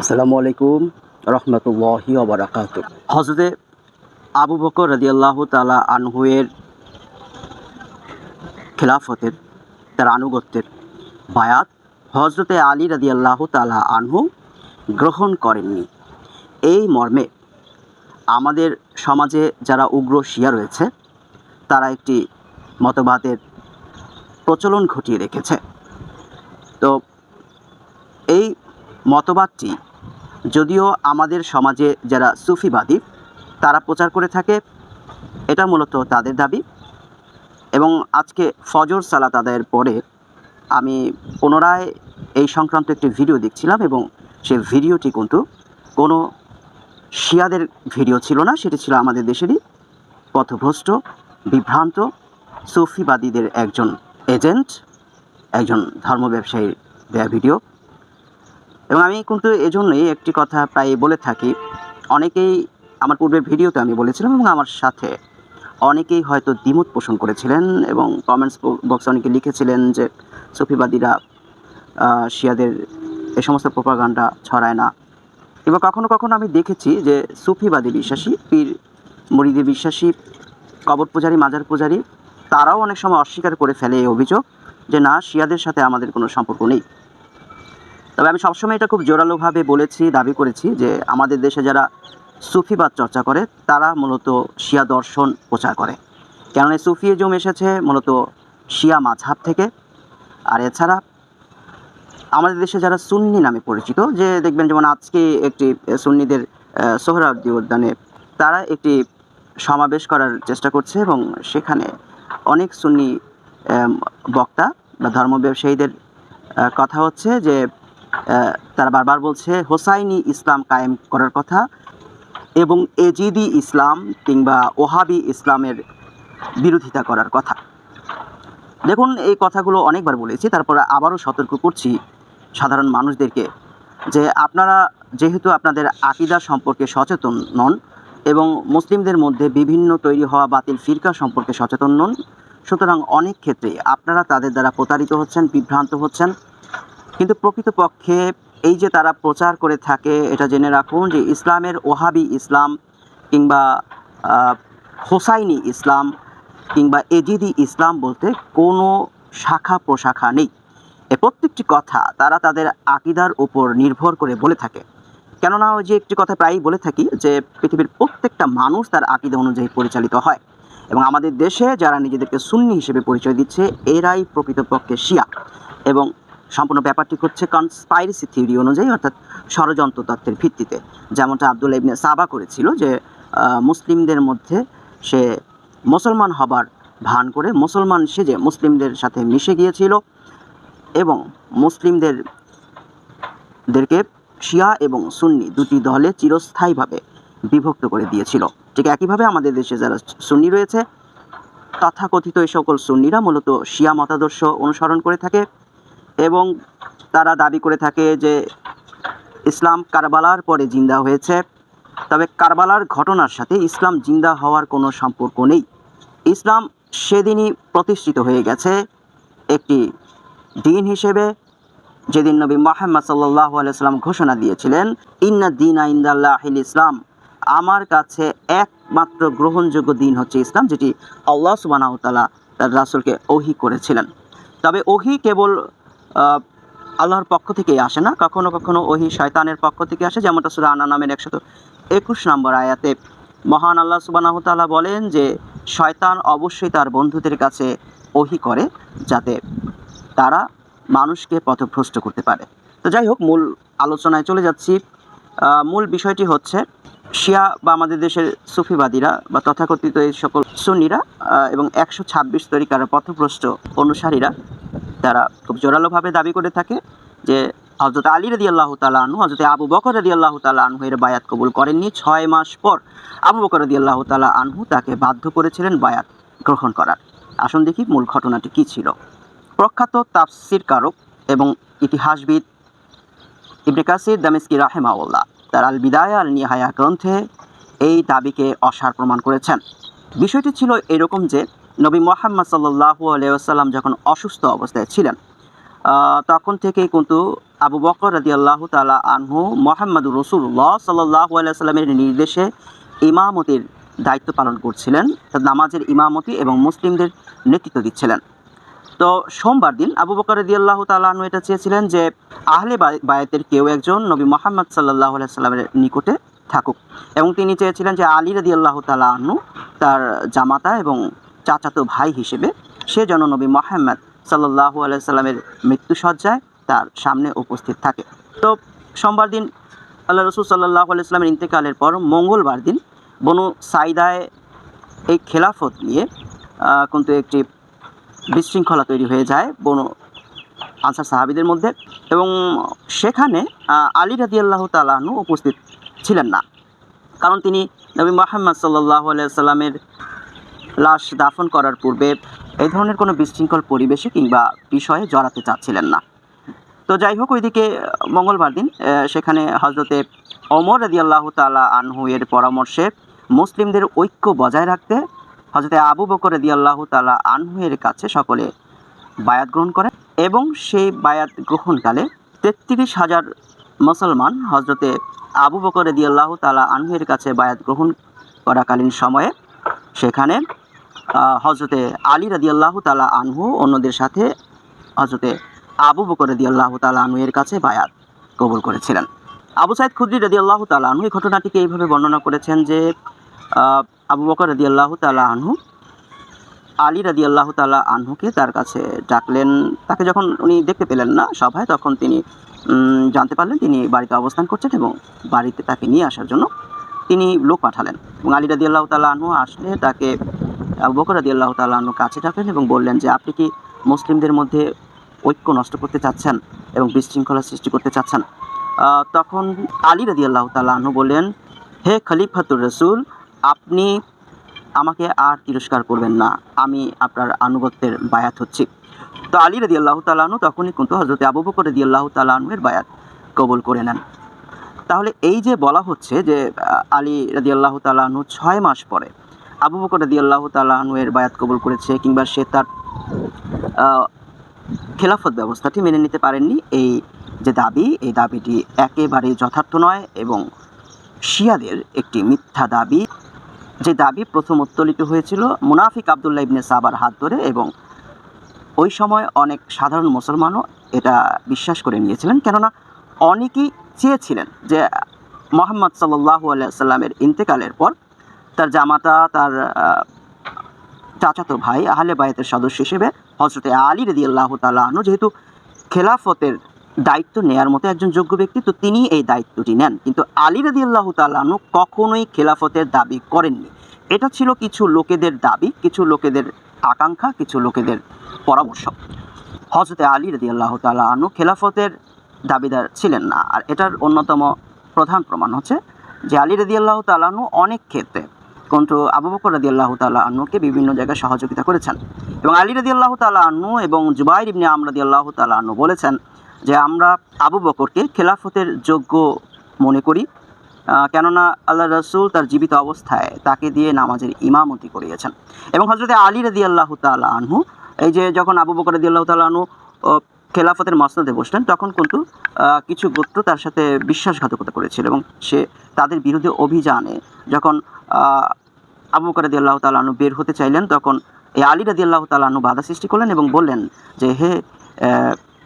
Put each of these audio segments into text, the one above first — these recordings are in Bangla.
আসসালামু আলাইকুম, রহমতুল্লাহি ওবরাকাত হজরতে আবু বকর রাদিয়াল্লাহ তালা আনহুয়ের খেলাফতের, তার আনুগত্যের বায়াত হজরতে আলী রাদিয়াল্লাহ তালা আনহু গ্রহণ করেননি। এই মর্মে আমাদের সমাজে যারা উগ্র শিয়া রয়েছে, তারা একটি মতবাদের প্রচলন ঘটিয়ে রেখেছে। তো এই মতবাদটি যদিও আমাদের সমাজে যারা সুফিবাদী, তারা প্রচার করে থাকে, এটা মূলত তাদের দাবি। এবং আজকে ফজর সালাত আদায়ের পরে আমি পুনরায় এই সংক্রান্ত একটি ভিডিও দেখছিলাম এবং সে ভিডিওটি কিন্তু কোনো শিয়াদের ভিডিও ছিল না, সেটি ছিল আমাদের দেশেরই পথভ্রষ্ট, বিভ্রান্ত, সুফিবাদীদের একজন এজেন্ট, একজন ধর্ম ব্যবসায়ীর দেয়া ভিডিও। এবং আমি কিন্তু এজন্যই একটি কথা প্রায় বলে থাকি। অনেকেই আমার পূর্বের ভিডিওতে আমি বলেছিলাম এবং আমার সাথে। অনেকেই হয়তো দ্বিমত পোষণ করেছিলেন এবং কমেন্টস বক্সে অনেকে লিখেছিলেন যে, সুফিবাদীরা শিয়াদের এ সমস্ত প্রপাগান্ডা ছড়ায় না। এবার কখনো কখনো আমি দেখেছি যে, সুফিবাদী বিশ্বাসী, পীর মুরিদি বিশ্বাসী, কবর পূজারী, মাজার পূজারী, তারাও অনেক সময় অস্বীকার করে ফেলে এই অভিযোগ যে, না, শিয়াদের সাথে আমাদের কোনো সম্পর্ক নেই। তবে আমি সবসময় এটা খুব জোরালোভাবে বলেছি দাবি করেছি যে আমাদের দেশে যারা সুফিবাদ চর্চা করে তারা মূলত শিয়া দর্শন প্রচার করে। কেননা সুফিজম এসেছে মূলত শিয়া মাঝহাব থেকে। আর এছাড়া আমাদের দেশে যারা সুন্নি নামে পরিচিত যে দেখবেন যেমন আজকে একটি সুন্নিদের আহ, উদ্যানে তারা একটি সমাবেশ করার চেষ্টা করছে এবং সেখানে অনেক সুন্নি বক্তা বা ধর্ম ব্যবসায়ীদের কথা হচ্ছে যে তারা বারবার বলছে, হোসাইনি ইসলাম কায়েম করার কথা। এবং এজিদি ইসলাম কিংবা ওহাবি ইসলামের বিরোধিতা করার কথা। দেখুন, এই কথাগুলো অনেকবার বলেছি, তারপর আবারও সতর্ক করছি সাধারণ মানুষদেরকে যে আপনারা যেহেতু আপনাদের আকিদা সম্পর্কে সচেতন নন এবং মুসলিমদের মধ্যে বিভিন্ন তৈরি হওয়া বাতিল ফিরকা সম্পর্কে সচেতন নন, সুতরাং অনেক ক্ষেত্রে আপনারা তাদের দ্বারা প্রতারিত হচ্ছেন, বিভ্রান্ত হচ্ছেন। কিন্তু প্রকৃতপক্ষে এই যে তারা প্রচার করে থাকে, এটা জেনে রাখুন যে ইসলামের ওহাবি ইসলাম কিংবা হোসাইনি ইসলাম কিংবা এজিদি ইসলাম বলতে কোনো শাখা প্রশাখা নেই। এ প্রত্যেকটি কথা তারা তাদের আকিদার উপর নির্ভর করে বলে থাকে। কেননা ওই যে একটি কথা প্রায়ই বলে থাকি যে পৃথিবীর প্রত্যেকটা মানুষ তার আকিদা অনুযায়ী পরিচালিত হয় এবং আমাদের দেশে যারা নিজেদেরকে সুন্নি হিসেবে পরিচয় দিচ্ছে, এরাই প্রকৃতপক্ষে শিয়া এবং সম্পূর্ণ ব্যাপারটি হচ্ছে কনস্পাইরেসি থিওরি অনুযায়ী, অর্থাৎ ষড়যন্ত্র তত্ত্বের ভিত্তিতে। যেমনটা আবদুল্লাহ ইবনে সাবা করেছিল যে মুসলিমদের মধ্যে সে মুসলমান হবার ভান করে মুসলমান সেজে মুসলিমদের সাথে মিশে গিয়েছিল এবং মুসলিমদের দেরকে শিয়া এবং সুন্নি দুটি দলে চিরস্থায়ীভাবে বিভক্ত করে দিয়েছিল। ঠিক একইভাবে আমাদের দেশে যারা সুন্নি রয়েছে, তথাকথিত এই সকল সুন্নিরা মূলত শিয়া মতাদর্শ অনুসরণ করে থাকে। এবং তারা দাবি করে থাকে যে ইসলাম কারবালার পরে জিন্দা হয়েছে। তবে কারবালার ঘটনার সাথে ইসলাম জিন্দা হওয়ার কোনো সম্পর্ক নেই। ইসলাম সেদিনই প্রতিষ্ঠিত হয়ে গেছে একটি দিন হিসেবে, যেদিন নবী মোহাম্মদ সাল্লাহ আলাইসাল্লাম ঘোষণা দিয়েছিলেন, ইন্না দিন ইন্দাল্লাহিল ইসলাম। আমার কাছে একমাত্র গ্রহণযোগ্য দিন হচ্ছে ইসলাম, যেটি আল্লাহ সুবানাহ তালা তার রাসুলকে ওহি করেছিলেন। তবে ওহি কেবল আল্লাহর পক্ষ থেকেই আসে না কখনো কখনো ওহি শয়তানের পক্ষ থেকে আসে যেমনটা সুরা আনা নামের একশত একুশ নম্বর আয়াতে। মহান আল্লাহ সুবানাহ তালা বলেন যে শয়তান অবশ্যই তার বন্ধুদের কাছে ওহি করে যাতে তারা মানুষকে পথভ্রষ্ট করতে পারে। তো যাই হোক মূল আলোচনায় চলে যাচ্ছি। মূল বিষয়টি হচ্ছে শিয়া বা আমাদের দেশের সুফিবাদীরা বা তথাকথিত এই সকল সুন্নিরা আহ, এবং একশো ছাব্বিশ তরিকার পথভ্রষ্ট অনুসারীরা তারা খুব জোরালোভাবে দাবি করে থাকে যে হজরত আলী রদি আল্লাহ তালা আনহু হজরত আবু বকর রদি আল্লাহ আনহু এর বায়াত কবুল করেননি। ছয় মাস পর আবু বকর রদি আল্লাহ তালা আনহু তাকে বাধ্য করেছিলেন বায়াত গ্রহণ করার। আসুন দেখি মূল ঘটনাটি কী ছিল। প্রখ্যাত তাফসির কারক এবং ইতিহাসবিদ ইবনে কাসির দামেস্কি রাহেমাউল্লাহ তার আল বিদায় আল নিহায়া গ্রন্থে এই দাবিকে অসার প্রমাণ করেছেন। বিষয়টি ছিল এরকম যে নবী মোহাম্মদ সাল্লাহু আলিয়াল্লাম যখন অসুস্থ অবস্থায় ছিলেন তখন থেকেই কিন্তু আবু বকর রাদি আল্লাহ তালা আনহু মোহাম্মদুর রসুল্লাহ সাল্লাহ সাল্লামের নির্দেশে ইমামতির দায়িত্ব পালন করছিলেন। নামাজের ইমামতি এবং মুসলিমদের নেতৃত্ব দিচ্ছিলেন। তো সোমবার দিন আবু বকর রদি আল্লাহ তালু এটা চেয়েছিলেন যে, আহলে বায়- বায়াতের কেউ একজন নবী মোহাম্মদ সাল্লাহ সাল্লামের নিকটে থাকুক। এবং তিনি চেয়েছিলেন যে আলী রদি আল্লাহ তালা তালু তার জামাতা এবং চাচাতো ভাই হিসেবে সে যেন নবী মোহাম্মদ সাল্লাহ সাল্লামের মৃত্যুসজ্জায় তার সামনে উপস্থিত থাকে। তো সোমবার দিন আল্লাহ রসুল সাল্লাহ আলাইস্লামের ইন্তেকালের পর মঙ্গলবার দিন বনু সাইদায় এই খেলাফত নিয়ে কিন্তু একটি বিশৃঙ্খলা তৈরি হয়ে যায় বনু আনসার সাহাবিদের মধ্যে এবং সেখানে আলী রাদি আল্লাহ তালাহনু উপস্থিত ছিলেন না। কারণ তিনি নবী মোহাম্মদ সাল্লাহ সাল্লামের লাশ দাফন করার পূর্বে এই ধরনের কোনো বিশৃঙ্খল পরিবেশে কিংবা বিষয়ে জড়াতে চাচ্ছিলেন না। তো যাই হোক, ওইদিকে মঙ্গলবার দিন সেখানে হজরতে অমর রাদি আল্লাহ তালা আনহু এর পরামর্শে মুসলিমদের ঐক্য বজায় রাখতে হজরতে আবু বকর রাদি আল্লাহ তালা আনহু এর কাছে সকলে বায়াত গ্রহণ করে এবং সেই বায়াত গ্রহণকালে তেত্রিশ হাজার মুসলমান হজরতে আবু বকর রাদি আল্লাহ তালা আনহু এর কাছে বায়াত গ্রহণ করাকালীন সময়ে সেখানে হজরতে আলী রাদি আল্লাহ তালা আনহু অন্যদের সাথে হজরতে আবু বকর রদি আল্লাহ তালাহু এর কাছে বায়াত কবুল করেছিলেন। আবু সাইদ খুদ্রি রদি আল্লাহ তালাহু এই ঘটনাটিকে এইভাবে বর্ণনা করেছেন যে আবু বকর রদি আল্লাহ তালাহু আলী রাদি আল্লাহ তালা আনহুকে তার কাছে ডাকলেন। তাকে যখন উনি দেখতে পেলেন না সভায়, তখন তিনি জানতে পারলেন তিনি বাড়িতে অবস্থান করছেন এবং বাড়িতে তাকে নিয়ে আসার জন্য তিনি লোক পাঠালেন। এবং আলী রাদি আল্লাহ তালা আনহু আসলে তাকে আবু বকর রাদি আল্লাহ তালা আনহু কাছে ডাকলেন এবং বললেন যে, আপনি কি মুসলিমদের মধ্যে ঐক্য নষ্ট করতে চাচ্ছেন এবং বিশৃঙ্খলা সৃষ্টি করতে চাচ্ছেন? তখন আলী রাদি আল্লাহ তালু বললেন, হে খলিফাতুর রসুল, আপনি আমাকে আর তিরস্কার করবেন না। আমি আপনার আনুগত্যের বায়াত হচ্ছি। তো আলী রাদি আল্লাহ তালাহনু তখনই কিন্তু হজরত আবু বকর রাদি আল্লাহ তালাহনুয়ের বায়াত কবুল করে নেন। তাহলে এই যে বলা হচ্ছে যে আলী রাদি আল্লাহ তালাহনু ছয় মাস পরে আবু বকর রাদি আল্লাহ তালাহনুয়ের বায়াত কবুল করেছে কিংবা সে তার খেলাফত ব্যবস্থাটি মেনে নিতে পারেননি। এই যে দাবি, এই দাবিটি একেবারেই যথার্থ নয় এবং শিয়াদের একটি মিথ্যা দাবি। যে দাবি প্রথম উত্তোলিত হয়েছিল মুনাফিক আবদুল্লাহ ইবনে সাবার হাত ধরে এবং ওই সময় অনেক সাধারণ মুসলমানও এটা বিশ্বাস করে নিয়েছিলেন। কেননা অনেকেই চেয়েছিলেন যে মোহাম্মদ সাল্লাহ সাল্লামের ইন্তেকালের পর তার জামাতা, তার চাচাতো ভাই, আহলে বায়াতের সদস্য হিসেবে হজরতে আলী রদি আল্লাহ তালু যেহেতু খেলাফতের দায়িত্ব নেয়ার মতো একজন যোগ্য ব্যক্তি, তো তিনি এই দায়িত্বটি নেন। কিন্তু আলী রদি আল্লাহ তালু কখনোই খেলাফতের দাবি করেননি। এটা ছিল কিছু লোকেদের দাবি, কিছু লোকেদের আকাঙ্ক্ষা, কিছু লোকেদের পরামর্শ। হজরতে আলী রদি আল্লাহ তালু খেলাফতের দাবিদার ছিলেন না। আর এটার অন্যতম প্রধান প্রমাণ হচ্ছে যে আলী রদি আল্লাহ তালানু অনেক ক্ষেত্রে কিন্তু আবু বকর রাদি আল্লাহ তালা আন্নুকে বিভিন্ন জায়গায় সহযোগিতা করেছেন। এবং আলী রাদি আল্লাহ তালা আন্নু এবং জুবাইর ইবনে আমরাদি আল্লাহ তালা আন্নু বলেছেন যে, আমরা আবু বকরকে খেলাফতের যোগ্য মনে করি কেননা আল্লাহ রসুল তার জীবিত অবস্থায় তাকে দিয়ে নামাজের ইমামতি করিয়েছেন। এবং হজরতে আলী রাদি আল্লাহ তালা আনহু, এই যে যখন আবু বকর রাদি আল্লাহ তালা আনহু খেলাফতের মসনদে বসলেন, তখন কিন্তু কিছু গোত্র তার সাথে বিশ্বাসঘাতকতা করেছিল এবং সে তাদের বিরুদ্ধে অভিযানে যখন আবু বকর রাদি আল্লাহ তালানু বের হতে চাইলেন, তখন এই আলী রাদি আল্লাহ তালানু বাধা সৃষ্টি করলেন এবং বললেন যে, হে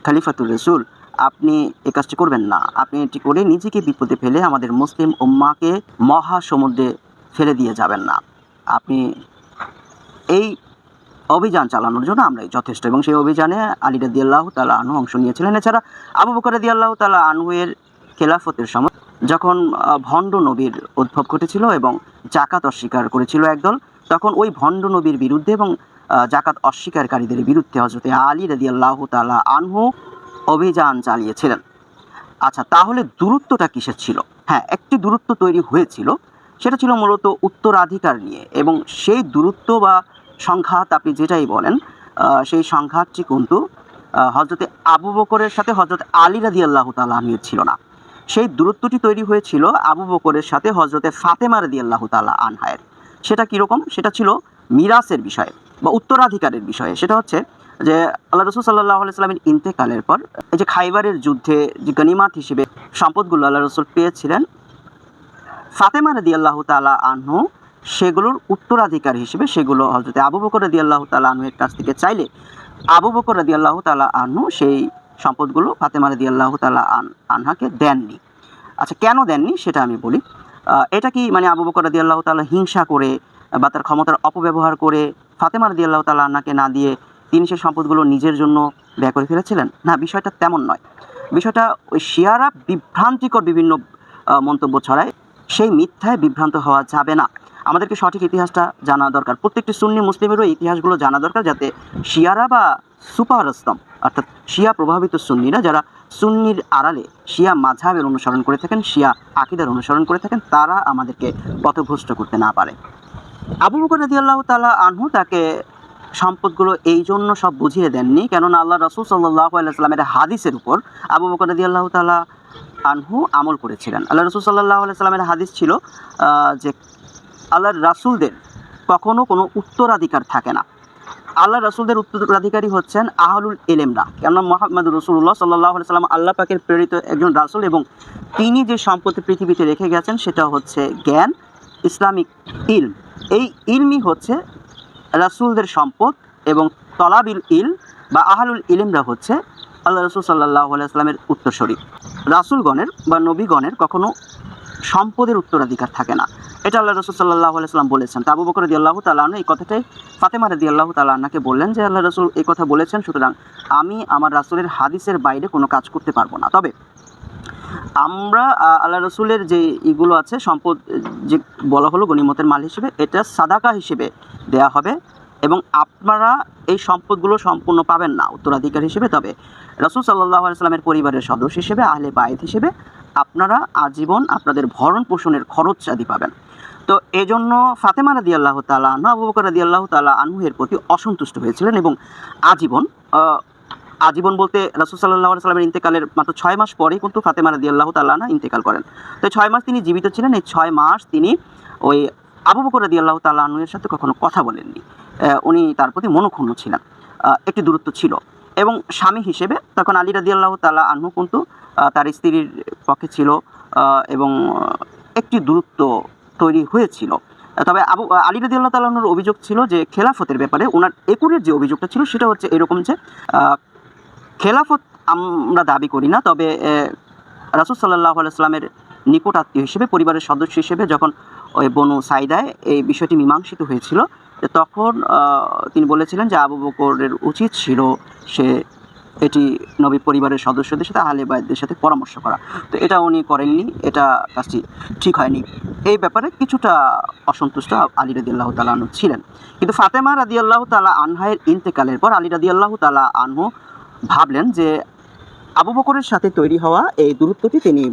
খলিফাতুর রসুল, আপনি এ কাজটি করবেন না। আপনি এটি করে নিজেকে বিপদে ফেলে আমাদের মুসলিম উম্মাকে মহাসমুদ্রে ফেলে দিয়ে যাবেন না। আপনি এই অভিযান চালানোর জন্য আমরাই যথেষ্ট। এবং সেই অভিযানে আলী রাদি আল্লাহ তালা আনহু অংশ নিয়েছিলেন। এছাড়া আবু বকর রাদি আল্লাহ তালা আনহুয়ের খেলাফতের সময় যখন ভণ্ড নবীর উদ্ভব ঘটেছিল এবং জাকাত অস্বীকার করেছিল একদল, তখন ওই ভণ্ড নবীর বিরুদ্ধে এবং জাকাত অস্বীকারীদের বিরুদ্ধে হজরতে আলী রাদি আল্লাহ তালা আনহু অভিযান চালিয়েছিলেন। আচ্ছা তাহলে দূরত্বটা কিসের ছিল? হ্যাঁ একটি দূরত্ব তৈরি হয়েছিল। সেটা ছিল মূলত উত্তরাধিকার নিয়ে এবং সেই দূরত্ব বা সংঘাত, আপনি যেটাই বলেন সেই সংঘাতটি কিন্তু হজরতে আবু বকরের সাথে হজরত আলী রাদি আল্লাহ তালাহের ছিল না। সেই দূরত্বটি তৈরি হয়েছিল আবু বকরের সাথে হজরতে ফাতেমা রাদি আল্লাহ তালা আনহায়ের সেটা কীরকম? সেটা ছিল মিরাসের বিষয়ে বা উত্তরাধিকারের বিষয়ে। সেটা হচ্ছে যে আল্লাহ রসুল সাল্লাহ সাল্লামের ইন্তেকালের পর এই যে খাইবারের যুদ্ধে যে গনিমাত হিসেবে সম্পদগুলো আল্লাহ রসুল পেয়েছিলেন। ফাতেমা রদি আল্লাহ তালা আনহু সেগুলোর উত্তরাধিকার হিসেবে সেগুলো হজরতে আবু বকর রদি আল্লাহ তালা আনহুয়ের কাছ থেকে চাইলে আবু বকর রদি আল্লাহ তালা আনু সেই সম্পদগুলো ফাতেমা রদি আল্লাহ তালা আন, আনহাকে দেননি। আচ্ছা কেন দেননি সেটা আমি বলি। এটা কি মানে আবু বকর রদি আল্লাহ তালা হিংসা করে বা তার ক্ষমতার অপব্যবহার করে ফাতেমা রদি আল্লাহ তালা আন্নাকে না দিয়ে তিনি সেই সম্পদগুলো নিজের জন্য ব্যয় করে ফেলেছিলেন? না, বিষয়টা তেমন নয়। বিষয়টা ওই শিয়ারা বিভ্রান্তিকর বিভিন্ন মন্তব্য ছড়ায়। সেই মিথ্যায় বিভ্রান্ত হওয়া যাবে না। আমাদেরকে সঠিক ইতিহাসটা জানা দরকার। প্রত্যেকটি সুন্নি মুসলিমেরও ইতিহাসগুলো জানা দরকার যাতে শিয়ারা বা সুপার ইসলাম অর্থাৎ শিয়া প্রভাবিত সুন্নিরা যারা সুন্নির আড়ালে শিয়া মাঝাবের অনুসরণ করে থাকেন, শিয়া আকিদার অনুসরণ করে থাকেন, তারা আমাদেরকে পথভ্রষ্ট করতে না পারে। আবু বকর আল্লাহ তালা আনহু তাকে সম্পদগুলো এই জন্য সব বুঝিয়ে দেননি, কেননা আল্লাহ রসুল সাল্লাহ আলাইস্লামের হাদিসের উপর আবু বকর রাজি আল্লাহ তালা আনহু আমল করেছিলেন। আল্লাহ রসুল সাল্লাহ আলাইস্লামের হাদিস ছিল যে আল্লাহর রাসুলদের কখনো কোনো উত্তরাধিকার থাকে না। আল্লাহ রাসুলদের উত্তরাধিকারী হচ্ছেন আহলুল এলেমরা কেননা মোহাম্মদ রসুল্লাহ সাল্লাহ সাল্লাম আল্লাহ পাকের প্রেরিত একজন রাসুল এবং তিনি যে সম্পত্তি পৃথিবীতে রেখে গেছেন, সেটা হচ্ছে জ্ঞান, ইসলামিক ইলম। এই ইলমই হচ্ছে রাসুলদের সম্পদ এবং তলাবিল ইল বা আহলুল ইলেমরা হচ্ছে আল্লাহ রসুল সাল্লাহ আলাইস্লামের উত্তরসূরি। রাসুলগণের বা নবীগণের কখনো সম্পদের উত্তরাধিকার থাকে না। এটা আল্লাহ রসুল সাল্লাহ আলাইস্লাম বলেছেন। তা আবু বকর রদি আল্লাহ তালাহ এই কথাটাই, ফাতেমা রদি আল্লাহ তালাহকে বললেন যে, আল্লাহ রসুল এই কথা বলেছেন, সুতরাং আমি আমার রাসুলের হাদিসের বাইরে কোনো কাজ করতে পারব না। তবে আমরা আল্লাহ রসুলের যে ইগুলো আছে, সম্পদ, যে বলা হলো গণিমতের মাল হিসেবে, এটা সাদাকা হিসেবে দেয়া হবে এবং আপনারা এই সম্পদগুলো সম্পূর্ণ পাবেন না উত্তরাধিকার হিসেবে। তবে রসুল সাল্লাহ আলাইস্লামের পরিবারের সদস্য হিসেবে, আহলে বায়েত হিসেবে আপনারা আজীবন আপনাদের ভরণ পোষণের খরচ আদি পাবেন। তো এই জন্য ফাতেমা রাদি আল্লাহ তালা আনহু আবু বকর রাদি আল্লাহ তালা আনহুয়ের প্রতি অসন্তুষ্ট হয়েছিলেন এবং আজীবন আজীবন বলতে রাসুল সাল্লাহ সাল্লামের ইন্তেকালের মাত্র ছয় মাস পরেই কিন্তু ফাতেমা রাদি আল্লাহ তাল্লাহা ইন্তেকাল করেন। তো ছয় মাস তিনি জীবিত ছিলেন, এই ছয় মাস তিনি ওই আবু বকর রাদি আল্লাহ তাল্লাহ আনহুয়ের সাথে কখনো কথা বলেননি। উনি তার প্রতি মনোক্ষুণ্ণ ছিলেন। একটি দূরত্ব ছিল। এবং স্বামী হিসেবে তখন আলী রাদি আল্লাহ তাল্লাহ আনহু কিন্তু তার স্ত্রীর পক্ষে ছিল এবং একটি দূরত্ব তৈরি হয়েছিল। তবে আবু আলী রাদি আল্লাহ তাল্লাহর অভিযোগ ছিল যে খেলাফতের ব্যাপারে ওনার একুরের যে অভিযোগটা ছিল সেটা হচ্ছে এরকম যে খেলাফত আমরা দাবি করি না, তবে রাসুল সাল্লাহ আলাইস্লামের নিকট আত্মীয় হিসেবে, পরিবারের সদস্য হিসেবে যখন ওই বনু সাইদায় এই বিষয়টি মীমাংসিত হয়েছিল তখন তিনি বলেছিলেন যে আবু বকরের উচিত ছিল সে এটি নবী পরিবারের সদস্যদের সাথে, আহলে বাইদের সাথে পরামর্শ করা। তো এটা উনি করেননি, এটা কাজটি ঠিক হয়নি। এই ব্যাপারে কিছুটা অসন্তুষ্ট আলী রাদি আল্লাহ তালা আনহু ছিলেন। কিন্তু ফাতেমা রাদি আল্লাহ তালা আনহায়ের ইন্তেকালের পর আলী রাদি আল্লাহ তালা আনহু ভাবলেন যে আবু বকরের সাথে তৈরি হওয়া এই দূরত্বটি তিনি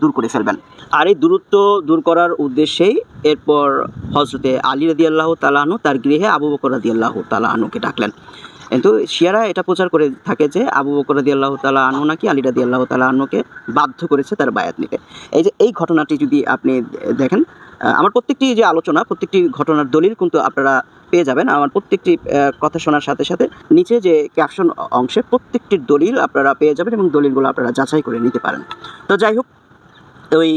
দূর করে ফেলবেন। আর এই দূরত্ব দূর করার উদ্দেশ্যেই এরপর হজরতে আলী রাদি আল্লাহ তালাহনু তার গৃহে আবু বকর রাদি আল্লাহ তালাহনুকে ডাকলেন। কিন্তু শিয়ারা এটা প্রচার করে থাকে যে আবু বকর রাদি আল্লাহ তালা আনু নাকি আলী রাদি আল্লাহ তালা আনুকে বাধ্য করেছে তার বায়াত নিতে। এই যে এই ঘটনাটি যদি আপনি দেখেন আমার প্রত্যেকটি যে আলোচনা, প্রত্যেকটি ঘটনার দলিল কিন্তু আপনারা পেয়ে যাবেন। আমার প্রত্যেকটি কথা শোনার সাথে সাথে নিচে যে ক্যাপশন অংশে প্রত্যেকটির দলিল আপনারা পেয়ে যাবেন এবং দলিলগুলো আপনারা যাচাই করে নিতে পারেন। তো যাই হোক ওই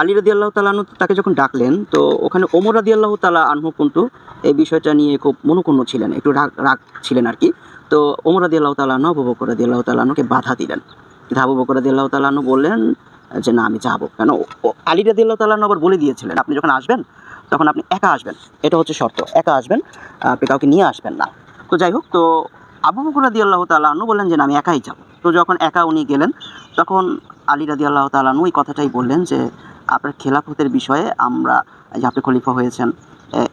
আলী রাদি আল্লাহ তালাহনু তাকে যখন ডাকলেন, তো ওখানে ওমর রাদি আল্লাহ তালা আনহু কিন্তু এই বিষয়টা নিয়ে খুব মনোক্ষুণ্ণ ছিলেন, একটু রাগ রাগ ছিলেন আর কি। তো ওমর রাদি আল্লাহ তালাহনু আবু বকর রাদি আল্লাহ তালাহনুকে বাধা দিলেন। কিন্তু আবু বকর রাদি আল্লাহ তালাহনু বললেন যে, না, আমি যাব কেন? আলী রাদি আল্লাহ তালাহনু আবার বলে দিয়েছিলেন, আপনি যখন আসবেন, তখন আপনি একা আসবেন। এটা হচ্ছে শর্ত, একা আসবেন আপনি কাউকে নিয়ে আসবেন না। তো যাই হোক, তো আবু বকর রাদি আল্লাহ তালাহনু বললেন যে আমি একাই যাব। তো যখন একা উনি গেলেন তখন আলী রাদি আল্লাহ তালাহনু এই কথাটাই বললেন যে আপনার খেলাফতের বিষয়ে আমরা যে আপনি খলিফা হয়েছেন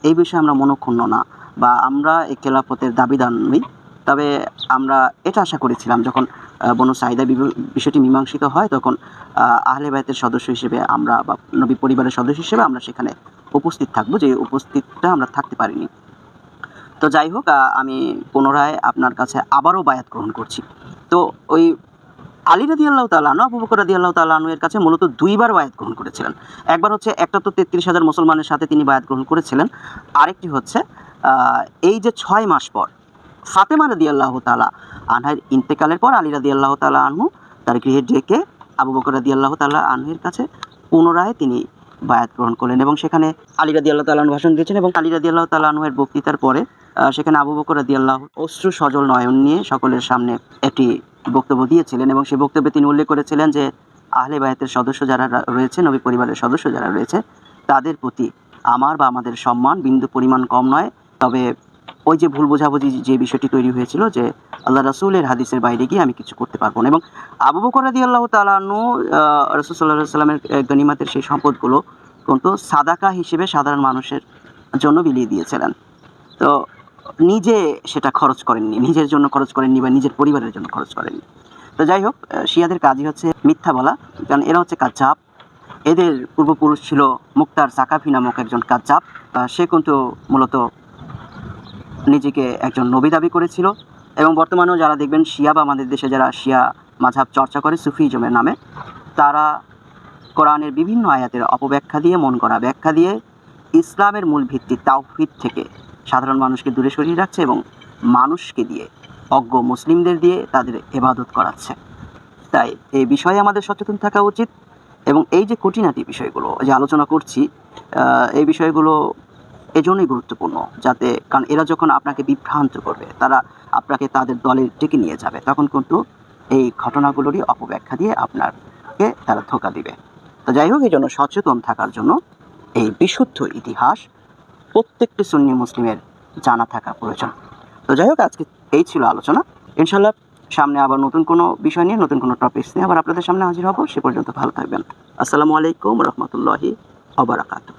এই বিষয়ে আমরা মনক্ষুণ্ণ না বা আমরা এই খেলাফতের দাবিদার নই। তবে আমরা এটা আশা করেছিলাম যখন বনু বিব- বিষয়টি মীমাংসিত হয় তখন আহ, আহলে বায়তের সদস্য হিসেবে আমরা বা নবী পরিবারের সদস্য হিসেবে আমরা সেখানে উপস্থিত থাকব যে উপস্থিতটা আমরা থাকতে পারিনি। তো যাই হোক আমি পুনরায় আপনার কাছে আবারও বায়াত গ্রহণ করছি। তো ওই আলী রাদি আল্লাহ তালানু আবু বকর রাদি আল্লাহ তালানু এর কাছে মূলত দুইবার বায়াত গ্রহণ করেছিলেন। একবার হচ্ছে একটা তো তেত্রিশ হাজার মুসলমানের সাথে তিনি বায়াত গ্রহণ করেছিলেন, আরেকটি হচ্ছে এই যে ছয় মাস পর ফাতেমা রাদি আল্লাহ তালা আনহার ইন্তেকালের পর আলী রাদি আল্লাহ তালা আনহু তার গৃহে ডেকে আবু বকর রাদি আল্লাহ তালা আনহের কাছে পুনরায় তিনি বায়াত গ্রহণ করলেন এবং সেখানে আলী রাদি আল্লাহ তালাহ ভাষণ দিয়েছেন এবং আলী রাদি আল্লাহ তাল্লাহের বক্তৃতার পরে সেখানে আবু বকর রাদি আল্লাহ অশ্রু সজল নয়ন নিয়ে সকলের সামনে একটি বক্তব্য দিয়েছিলেন এবং সেই বক্তব্যে তিনি উল্লেখ করেছিলেন যে আহলে বায়াতের সদস্য যারা রয়েছে, নবী পরিবারের সদস্য যারা রয়েছে, তাদের প্রতি আমার বা আমাদের সম্মান বিন্দু পরিমাণ কম নয়। তবে ওই যে ভুল বোঝাবুঝি যে বিষয়টি তৈরি হয়েছিল যে আল্লাহ রাসূলের হাদিসের বাইরে গিয়ে আমি কিছু করতে পারব না। এবং আবু বকর রাদি আল্লাহ তালানু রসুল সাল্লাহ সাল্লামের গনিমাতের সেই সম্পদগুলো কিন্তু সাদাকা হিসেবে সাধারণ মানুষের জন্য বিলিয়ে দিয়েছিলেন। তো নিজে সেটা খরচ করেননি নিজের জন্য খরচ করেননি বা নিজের পরিবারের জন্য খরচ করেননি। তো যাই হোক শিয়াদের কাজই হচ্ছে মিথ্যা বলা কারণ এরা হচ্ছে কাজ্জাব। এদের পূর্বপুরুষ ছিল মুক্তার সাকাফি নামক একজন কাজ্জাব আহ, সে কিন্তু মূলত নিজেকে একজন নবী দাবি করেছিল। এবং বর্তমানেও যারা দেখবেন শিয়া বা আমাদের দেশে যারা শিয়া মাঝাব চর্চা করে সুফিজমের নামে, তারা কোরআনের বিভিন্ন আয়াতের অপব্যাখ্যা দিয়ে, মন করা ব্যাখ্যা দিয়ে ইসলামের মূল ভিত্তি তাওহিদ থেকে সাধারণ মানুষকে দূরে সরিয়ে রাখছে এবং মানুষকে দিয়ে, অজ্ঞ মুসলিমদের দিয়ে তাদের এবাদত করাচ্ছে। তাই এই বিষয়ে আমাদের সচেতন থাকা উচিত। এবং এই যে খুঁটিনাটি বিষয়গুলো, যে আলোচনা করছি এই বিষয়গুলো এজন্যই গুরুত্বপূর্ণ, যাতে কারণ এরা যখন আপনাকে বিভ্রান্ত করবে, তারা আপনাকে তাদের দলে ডেকে নিয়ে যাবে, তখন কিন্তু এই ঘটনাগুলোরই অপব্যাখ্যা দিয়ে আপনাকে তারা ধোকা দিবে। তো যাই হোক, এই জন্য সচেতন থাকার জন্য এই বিশুদ্ধ ইতিহাস প্রত্যেকটি সুন্নি মুসলিমের জানা থাকা প্রয়োজন। তো যাই হোক, আজকে এই ছিল আলোচনা। ইনশাল্লাহ সামনে আবার নতুন কোনো বিষয় নিয়ে, নতুন কোনো টপিকস নিয়ে আবার আপনাদের সামনে হাজির হব। সে পর্যন্ত ভালো থাকবেন। আসসালামু আলাইকুম রহমতুল্লাহি অবরাকাতু